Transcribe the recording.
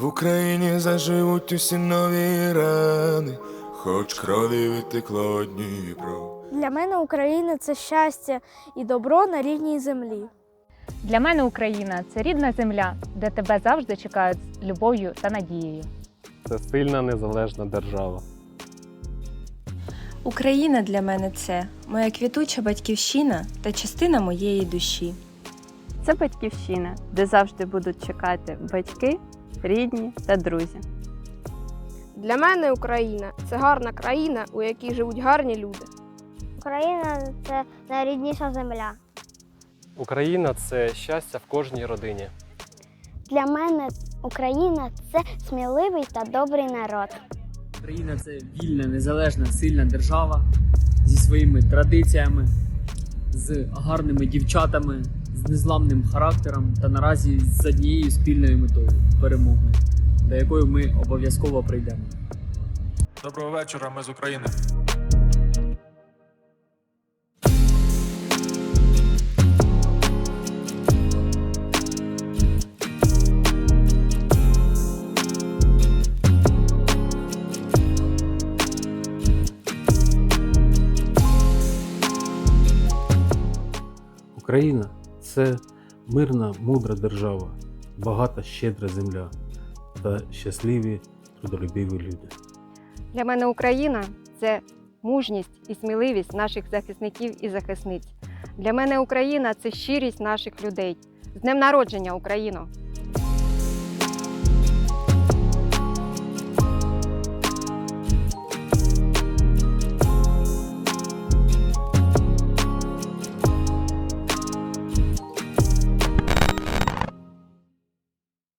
В Україні заживуть усі нові рани, хоч крові витекло Дніпро. Для мене Україна це щастя і добро на рідній землі. Для мене Україна це рідна земля, де тебе завжди чекають з любов'ю та надією. Це сильна незалежна держава. Україна для мене це моя квітуча батьківщина та частина моєї душі. Це батьківщина, де завжди будуть чекати батьки, рідні та друзі. Для мене Україна це гарна країна, у якій живуть гарні люди. Україна це найрідніша земля. Україна це щастя в кожній родині. Для мене Україна це сміливий та добрий народ. Україна це вільна, незалежна, сильна держава зі своїми традиціями, з гарними дівчатами, з незламним характером та наразі з однією спільною метою перемогою, до якої ми обов'язково прийдемо. Доброго вечора, ми з України. Україна це мирна, мудра держава, багата, щедра земля та щасливі, трудолюбиві люди. Для мене Україна це мужність і сміливість наших захисників і захисниць. Для мене Україна це щирість наших людей. З днем народження, Україно!